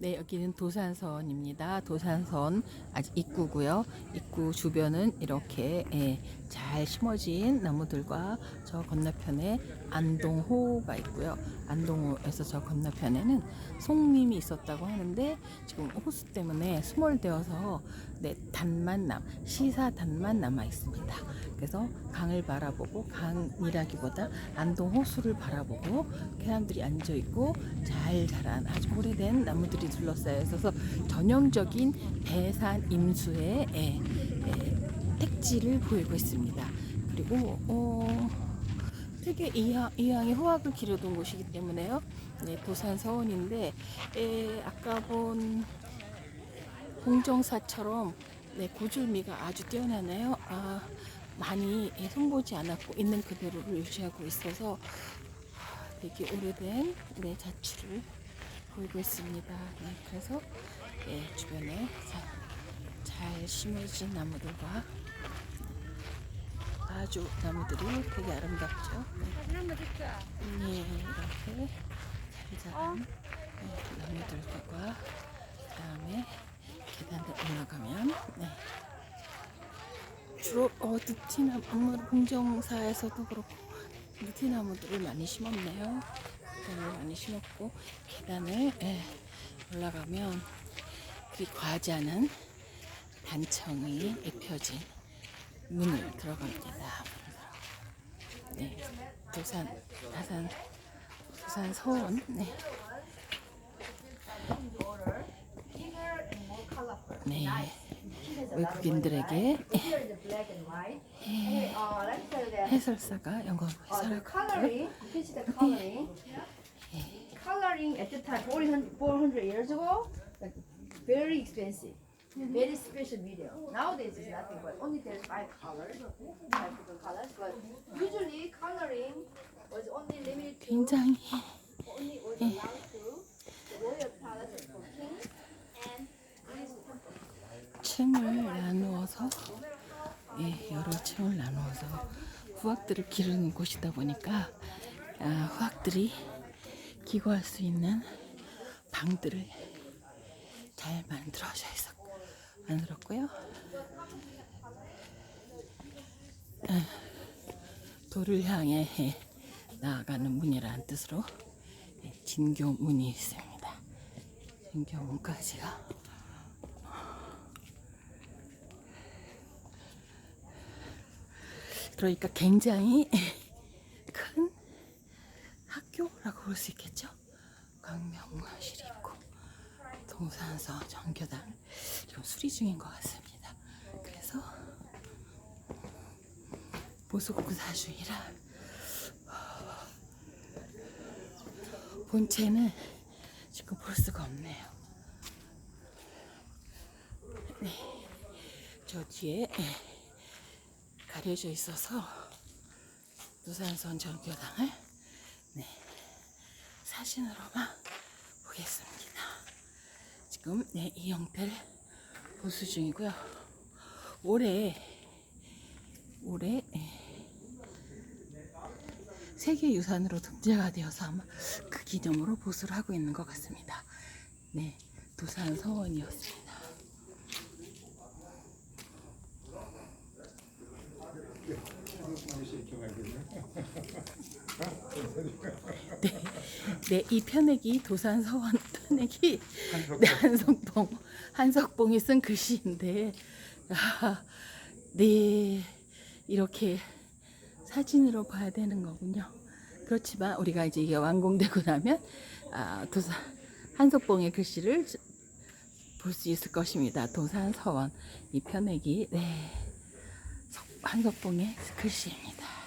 네, 여기는 도산선입니다. 도산선 아직 입구고요. 입구 주변은 이렇게 예, 잘 심어진 나무들과 저 건너편에 안동호가 있고요. 안동호에서 저 건너편에는 송림이 있었다고 하는데 지금 호수 때문에 수몰되어서 네, 단만 남, 시사 단만 남아 있습니다. 그래서 강을 바라보고 강이라기보다 안동 호수를 바라보고 사람들이 앉아 있고 잘 자란 아주 오래된 나무들이 둘러싸여 있어서 전형적인 대산 임수의 예, 예, 택지를 보이고 있습니다. 그리고 어, 되게 이항에 호학을 기려둔 곳이기 때문에요. 네, 도산 서원인데 에, 아까 본 공정사처럼 네, 고줄미가 아주 뛰어나네요. 아, 많이 예, 손보지 않았고 있는 그대로를 유지하고 있어서 되게 오래된 네, 자취를 보이고 있습니다. 네, 그래서 예, 주변에 자, 잘 심어진 나무들과 아주 나무들이 되게 아름답죠. 네, 네, 이렇게 자리 잡은 네, 나무들과 그다음에 계단을 올라가면 네. 주로 어, 느티나무 아무래도 공정사에서도 그렇고 느티나무들을 많이 심었네요. 계단을 많이 심었고 계단을 예, 올라가면 그리 과하지 단청이 입혀진 문을 들어갑니다. 네, 도산 다산 도산 서원 네. 네. 외국인들에게 uh, 해설사가 영어로 uh, coloring, is the coloring. Coloring at the time, 400, 400 years ago, like very expensive. Very special video. Nowadays it's nothing but only there's five colors, five different colors. But usually coloring was only limited to 굉장히 only was allowed to the royal palace for kings and these 층을 나누어서 예, 여러 층을 나누어서 후학들을 기르는 곳이다 보니까 아, 후학들이 기거할 수 있는 방들을 잘 만들어져 있었 만들었고요. 아, 도를 향해 예, 나아가는 문이라는 뜻으로 예, 진교문이 있습니다. 진교문까지가 그러니까 굉장히 큰 학교라고 볼 수 있겠죠. 광명실이 있고 동산서 정교당 지금 수리 중인 것 같습니다. 그래서 보수국사주의라 본체는 지금 볼 수가 없네요. 네, 저 뒤에 예. 가려져 있어서 부산선 전교당을 네, 사진으로만 보겠습니다. 지금 네, 이 형태를 보수 중이고요. 올해 올해 예, 세계유산으로 등재가 되어서 아마 그 기념으로 보수를 하고 있는 것 같습니다. 네, 도산 서원이었습니다. 네, 네, 이 편액이 도산 서원 편액이 네, 한석봉 한석봉이 쓴 글씨인데, 아, 네, 이렇게 사진으로 봐야 되는 거군요. 그렇지만 우리가 이제 이게 완공되고 나면 아, 도산 한석봉의 글씨를 볼 수 있을 것입니다. 도산 서원 이 편액이 네, 석- 한석봉의 글씨입니다.